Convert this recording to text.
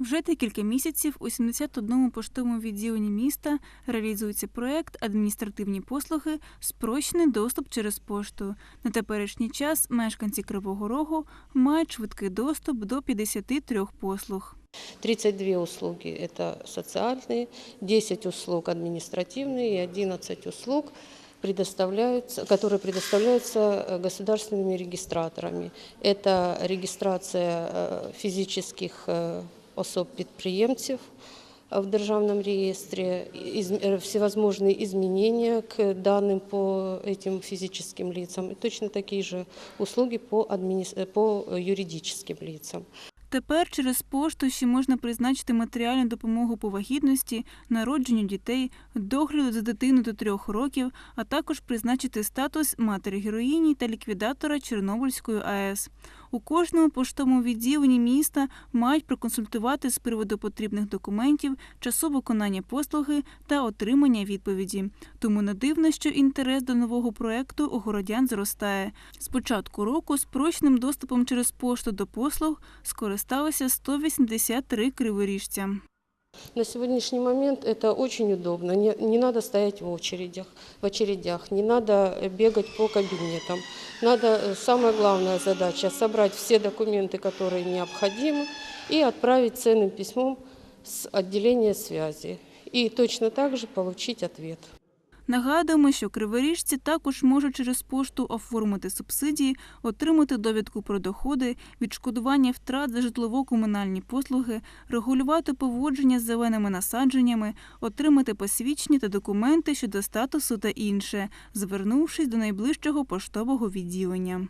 Вже декілька місяців у 71 поштовому відділенні міста реалізується проект Адміністративні послуги Спрощений доступ через пошту. На теперішній час мешканці Кривого Рогу мають швидкий доступ до 53 послуг. 32 услуги – это социальные, 10 услуг административные и 11 услуг, предоставляются, которые предоставляются э, государственными регистраторами. Это регистрация э, физических э, особ-підприємців в Державном реестре, из- э, всевозможные изменения к данным по этим физическим лицам и точно такие же услуги по, админис- э, по юридическим лицам. Тепер через пошту ще можна призначити матеріальну допомогу по вагітності, народженню дітей, догляду за дитиною до трьох років, а також призначити статус матері героїні та ліквідатора Чорнобильської АЕС. У кожному поштовому відділенні міста мають проконсультувати з приводу потрібних документів, часу виконання послуги та отримання відповіді. Тому не дивно, що інтерес до нового проекту у городян зростає. З початку року спрощеним доступом через пошту до послуг скористалося 183 криворіжця. На сегодняшний момент это очень удобно. Не, не надо стоять в очередях, в очередях, не надо бегать по кабинетам. Надо, э, самая главная задача, собрать все документы, которые необходимы, и отправить ценным письмом с отделения связи. И точно так же получить ответ. Нагадуємо, що криворіжці також можуть через пошту оформити субсидії, отримати довідку про доходи, відшкодування втрат за житлово-комунальні послуги, регулювати поводження з зеленими насадженнями, отримати посвідчення та документи щодо статусу та інше, звернувшись до найближчого поштового відділення.